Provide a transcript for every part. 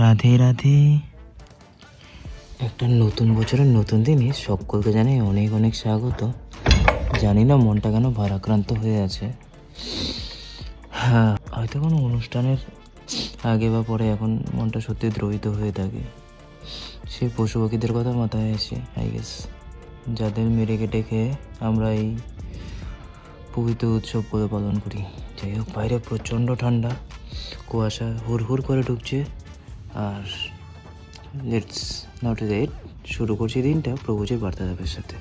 রাধে রাধে। একটা নতুন বছরের নতুন দিনে সকলকে জানাই অনেক অনেক স্বাগত। জানি না মনটা কেন ভারাক্রান্ত হয়ে আছে। হ্যাঁ হয়তো কোনো অনুষ্ঠানের আগে বা পরে এখন মনটা সত্যি দ্রোহিত হয়ে থাকে। সেই পশু পাখিদের কথা মাথায় আসে আই গেস যাদের মেরে কেটে খেয়ে আমরা এই পবিত্র উৎসব করে পালন করি। যাই হোক, বাইরে প্রচণ্ড ঠান্ডা। কুয়াশা হুড় হুড় করে ঢুকছে আর লেটস নট লেট শুরু করছি দিনটা প্রভুজির বার্তা দেবের সাথে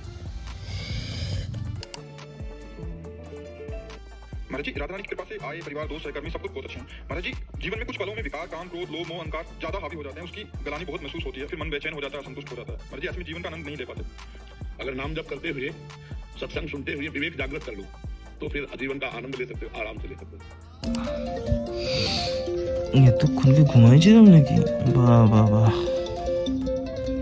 महाराज जी राधा रानी की कृपा से आए परिवार दोस्त सहकर्मी सब कुछ बहुत अच्छे हैं महाराज जी जीवन में कुछ पलों में विकार काम क्रोध लोभ मोह अहंकार ज्यादा हावी हो जाते हैं उसकी गलानी बहुत महसूस होती है फिर मन बेचैन हो जाता है असंतुष्ट हो जाता है महाराज जी ऐसे में जीवन का आनंद नहीं ले पाते अगर नाम जप करते हुए सत्संग सुनते हुए विवेक जागृत कर लो तो फिर जीवन का आनंद ले सकते हो आराम से ले सकते हो এতক্ষণ কি ঘুমাইছিলাম নাকি? বাহ বাহ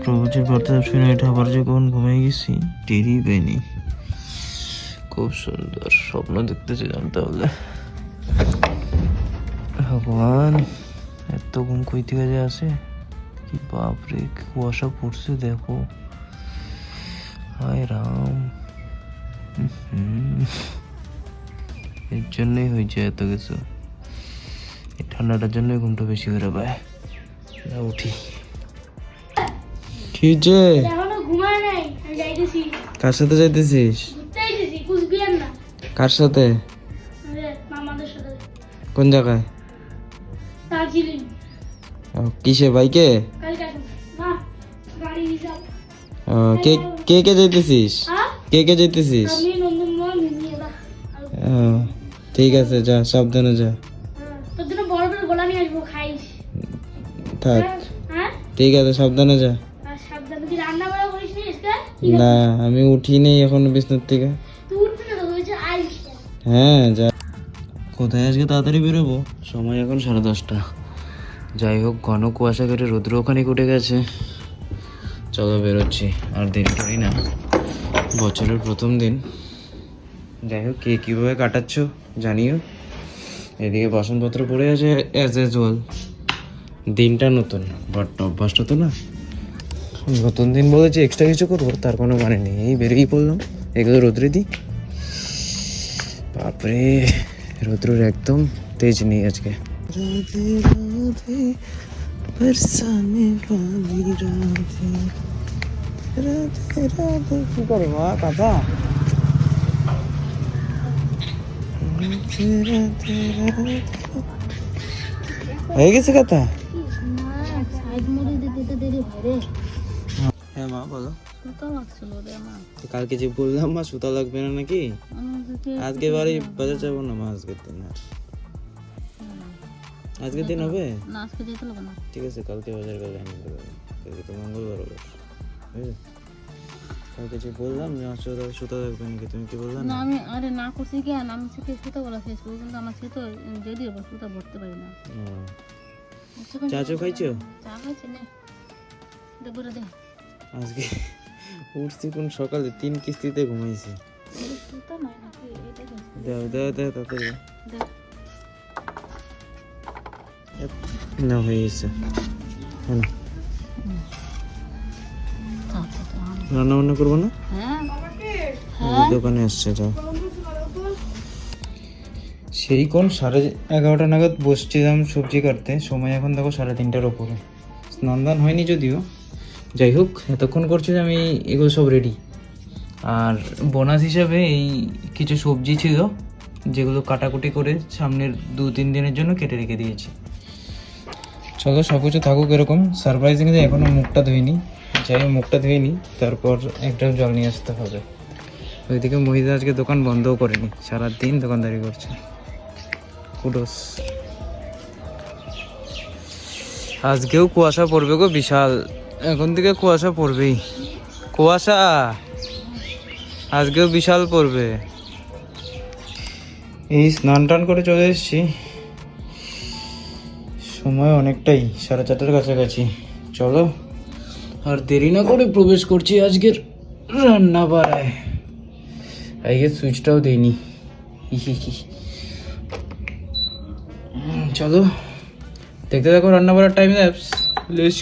প্রভুজির বার্তা শুনে এটা আবার যে কখন ঘুমিয়ে গেছি, টেরই পেনি খুব সুন্দর স্বপ্ন দেখতেছিলাম তাহলে। ভগবান, এত ঘুম কই থেকে যে আসে? কি বাপরে কুয়াশা পড়ছে দেখো। হায় রাম। এর জন্যই হয়েছে এত কিছু। ঠান্ডাটার জন্যই ঘুমটা বেশি করে পায়। না উঠি। কি যে? এখনও ঘুমায় নাই আমি যাইতেছি। কার সাথে যাইতেছিস? কার সাথে? আমাদের মামাদের সাথে। কোন জায়গায়? ও, কিসে বাইকে? কে কে কে যাইতেছিস? হ্যাঁ? কে কে যাইতেছিস? ঠিক আছে যা সাবধানে যা। থাক। ঠিক আছে, সাবধানে যা। নি, আমি উঠি নেই এখন বিছনার থেকে। হ্যাঁ যা। কোথায় আজকে তাড়াতাড়ি বেরোবো? সময় এখন সাড়ে দশটা। যাই হোক, ঘন কুয়াশা কেটে রৌদ্র ওখানে উঠে গেছে। চলো বেরোচ্ছি, আর দেরি করি না। বছরের প্রথম দিন। যাই হোক, কে কীভাবে কাটাচ্ছ জানিও। এদিকে বাসনপত্র পড়ে আছে অ্যাজ ইউজুয়াল দিনটা নতুন। বাট অভ্যাসটা তো না। নতুন দিন বলেছি এক্সট্রা কিছু করব তার কোনো মানে নেই। এই বেরিয়ে পড়লাম। এগুলো রোদ্রে দিই। বাপরে রৌদ্রের একদম তেজ নেই আজকে। কি করে মা হয়ে গেছে কথা? সাইড মুড়ি দিতে দিতে দেরি হয় রে হ্যাঁ মা বলো। সুতো লাগছিল রে আমার কালকে যে বললাম মা সুতা লাগবে না নাকি? আজকে বাড়ি বাজার যাব না মা আজকের দিন আর। আজকের দিন হবে? না আজকে যেতে লাগবে না। ঠিক আছে কালকে বাজার গেলে আমি কালকে তো মঙ্গলবার হবে। কালকে যে বললাম যে আমার সুতা সুতা লাগবে নাকি তুমি কি বললাম না? আমি আরে না করছি কি আমি থেকে সুতো বলা শেষ করব কিন্তু আমার সুতো যদি হবে সুতো ভরতে পারি না। চাচু খাইছো চা খাইছি? না। দে আজকে উঠছি কোন সকালে তিন কিস্তিতে ঘুমাইছি। দাও দাও দাও তাড়াতাড়ি। না হয়ে গেছে। হ্যাঁ রান্না বান্না করব না? হ্যাঁ। দোকানে আসছে যাও। সেই কোন সাড়ে এগারোটা নাগাদ বসছিলাম সবজি কাটতে। সময় এখন দেখো সাড়ে তিনটার ওপরে। স্নান হয়নি যদিও। যাই হোক, এতক্ষণ করছি যে আমি এগুলো সব রেডি আর বোনাস হিসাবে এই কিছু সবজি ছিল, যেগুলো কাটাকুটি করে সামনের দু তিন দিনের জন্য কেটে রেখে দিয়েছি। চলো সব কিছু থাকুক এরকম। সারপ্রাইজিং যে এখনও মুখটা ধুইনি। যাই মুখটা ধুইনি, তারপর একটা জল নিয়ে আসতে হবে। ওইদিকে মহিলা আজকে দোকান বন্ধও করেনি। সারাদিন দোকানদারি করছে। কুডোস। আজকেও কুয়াশা পড়বে গো, বিশাল। এখন থেকে কুয়াশা পড়বেই। কুয়াশা? আজকেও বিশাল পড়বে। এই স্নান টান করে চলে এসেছি। সময় অনেকটাই, সাড়ে চারটার কাছাকাছি। চলো। আর দেরি না করে প্রবেশ করছি আজকের রান্না বাড়ায় আজকে সুইচটাও দেয়নি হি হি। চলো। দেখতে দেখো রান্না বাড়ার টাইম অ্যাপস লেটস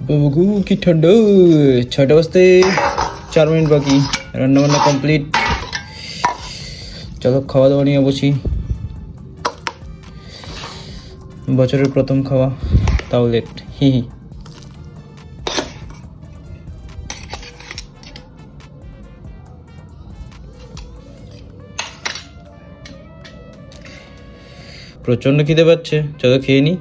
বাবু কি ঠান্ডা ছয়টা বাজতে চার মিনিট বাকি। রান্না বান্না কমপ্লিট চলো খাওয়া দাওয়া নিয়ে বসি। বছরের প্রথম খাওয়া, তাও লেট হি হি। প্রচণ্ড খিদে পাচ্ছে। চলো, খেয়ে নি।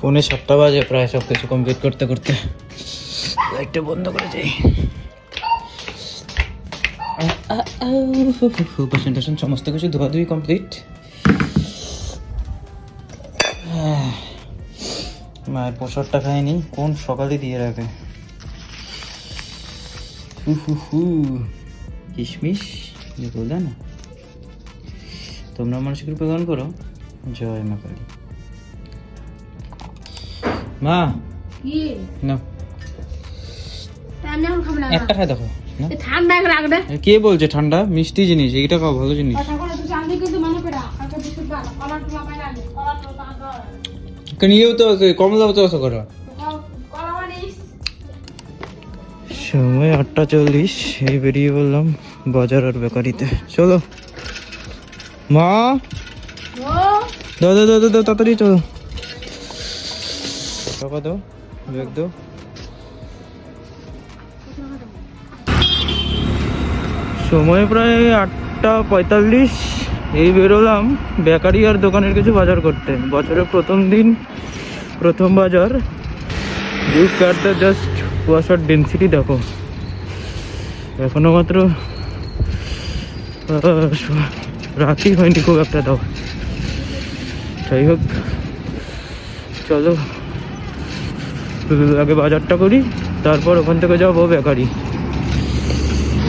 পৌনে সাতটা বাজে প্রায় সব কিছু কমপ্লিট করতে করতে। লাইটটা বন্ধ করে যাই প্রেজেন্টেশন সমস্ত কিছু ধোয়া ধুই কমপ্লিট মায়ের প্রসাদটা খায়নি কোন সকালে দিয়ে রাখে? হু হু হু, কিশমিশ যে না তোমরা মানুষের কৃপা গ্রহণ করো। জয় মা কালী। মা না। একটা খাই দেখো ঠান্ডা কে বলছে ঠান্ডা? মিষ্টি জিনিস এইটা খাও ভালো জিনিস। কেন ইয়েও তো তো আছে করো সময় আটটা চল্লিশ এই বেরিয়ে বললাম বাজার আর বেকারিতে। চলো। মা? দাও দাও দাও দাও, তাড়াতাড়ি চলো। টাকা দাও ব্যাগ দাও। সময় প্রায় আটটা পঁয়তাল্লিশ। এই বেরোলাম বেকারি আর দোকানের কিছু বাজার করতে। বছরের প্রথম দিন প্রথম বাজার। অ্যাট দ্য জাস্ট কুয়াশার ডেন্সিটি দেখো। এখনও মাত্র রাতই হয়নি খুব একটা দাও। যাই হোক, চলো। আগে বাজারটা করি, তারপর ওখান থেকে যাব বেকারি।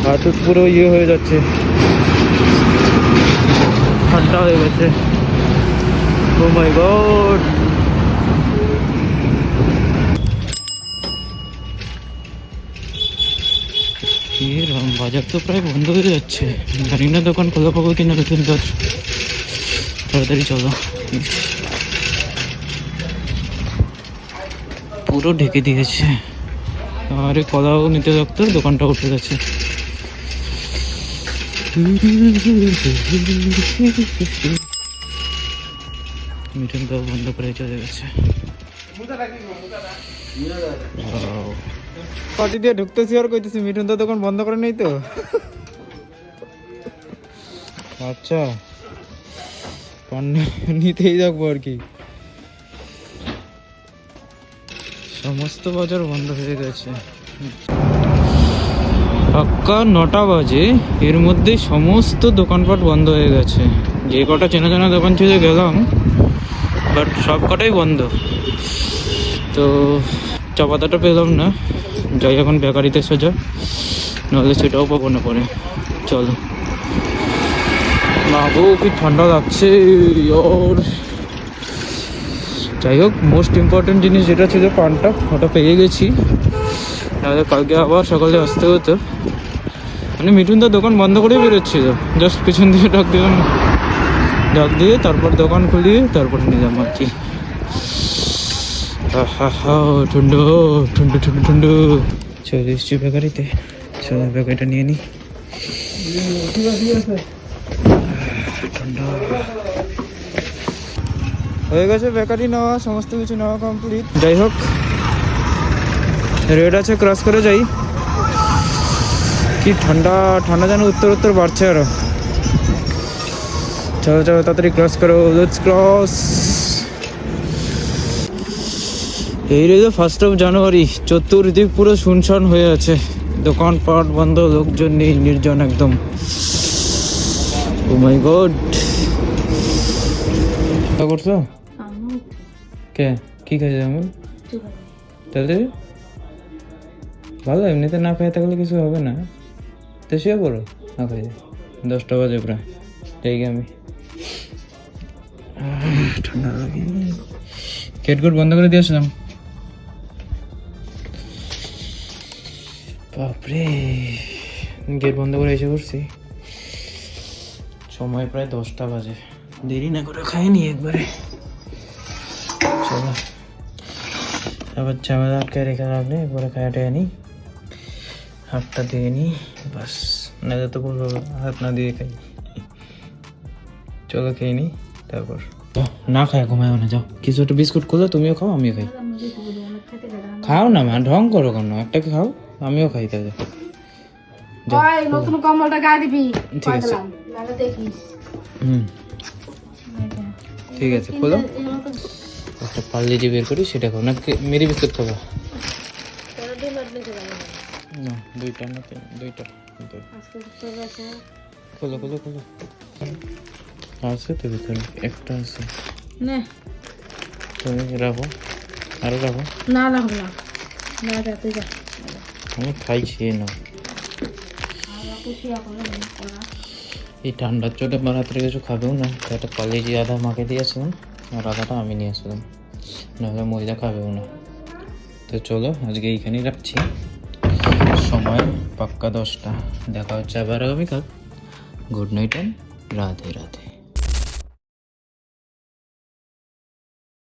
হাত পুরো ইয়ে হয়ে যাচ্ছে। ঠান্ডা হয়ে গেছে। ও মাই গড বাজার তো প্রায় বন্ধ হয়ে যাচ্ছে। জানি না দোকান খোলা পাবো কিনা নতুন দর তাড়াতাড়ি চলো। পুরো ঢেকে দিয়েছে। আরে কলাও নিতে থাকতো দোকানটা উঠে গেছে। মিঠুন তো বন্ধ করে চলে গেছে। পার্টি দিয়ে ঢুকতেছি আর কইতেছি, মিঠুন তো দোকান বন্ধ করে নেই তো। আচ্ছা নিতেই থাকব আর কি। সমস্ত বাজার বন্ধ হয়ে গেছে। পাক্কা নটা বাজে, এর মধ্যে সমস্ত দোকানপাট বন্ধ হয়ে গেছে। যে কটা চেনা চেনা দোকান ছিল গেলাম, বাট সব কটাই বন্ধ। তো চা পাতাটা পেলাম না। যাই এখন বেকারিতে এসে সোজা নাহলে সেটাও পাবো না পরে। চলো। গো কি ঠান্ডা লাগছে যাই হোক মোস্ট ইম্পর্টেন্ট জিনিস যেটা ছিল পানটা, ওটা পেয়ে গেছি। নাহলে কালকে আবার সকালে আসতে হতো। মানে মিঠুন তো দোকান বন্ধ করেই বেরোচ্ছিল। জাস্ট পিছন দিয়ে ডাক দিলাম। ডাক দিয়ে তারপর দোকান খুলিয়ে তারপর নিলাম আর কি। ঠুন্ডু ঠুন্ডু ঠুন্ডু ঠুন্ডু চলে বেকারিতে। নিয়ে নিই হয়ে গেছে বেকারি নেওয়া, সমস্ত কিছু নেওয়া কমপ্লিট যাই হোক রেড আছে ক্রস করে যাই। কি ঠান্ডা ঠান্ডা যেন উত্তর উত্তর বাড়ছে আরও। চলো চলো, তাড়াতাড়ি ক্রস করো। ক্রস এই রইল ফার্স্ট অফ জানুয়ারি চতুর্দিক পুরো শুনশান হয়ে আছে। দোকানপাট বন্ধ লোকজন নেই নির্জন একদম। ও মাই গড করছ? কে? কি খাইছে আমি তাহলে ভালো এমনিতে না খাই থাকলে কিছু হবে না। তো শুয়ে পড়ো না খাই দশটা বাজে প্রায়। ঠিক আমি ঠান্ডা লাগে। গেট গুট বন্ধ করে দিয়ে বাপরে গেট বন্ধ করে এসে করছি সময় প্রায় দশটা বাজে। দেরি না করে খাইনি একবারে। চলো। আবার ঝামেলা আটকে রেখে রাখলে একবারে খাওয়া টেয়ে নিই হাতটা দিয়ে নিই বাস না তো বলব হাত না দিয়ে খাই। চলো খেয়ে নিই তারপর। না খায় ঘুমায় না যাও। কিছু একটা বিস্কুট করল তুমিও খাও আমিও খাই। খাও না মা ঢং করো কেন? একটা খাও? আমিও খাই তাহলে। ওই নতুন কম্বলটা গায়ে দিবি। ঠিক আছে। নাহলে দেখিস। হুম। ঠিক আছে খোলো। একটা পার্লে যে বের করি সেটা খাও না মেরি বিস্কুট খাব? না দুইটা না দুইটা। খোলো খোলো খোলো। আছে তো ভিতরে। একটা আছে। নে। তুমি রাখো। আরও রাখো। না হবে না। না তুই যা। আমি করে করা এই ঠান্ডার চোটে রাত্রে কিছু খাবেও না। একটা কলেজে আধা মাকে দিয়েছিলাম আর আধাটা আমি নিয়ে আসলাম। নাহলে মহিলা খাবেও না। তো চলো, আজকে এইখানেই রাখছি। সময় পাক্কা দশটা। দেখা হচ্ছে আবার আগামীকাল। Good night and Radhe Radhe.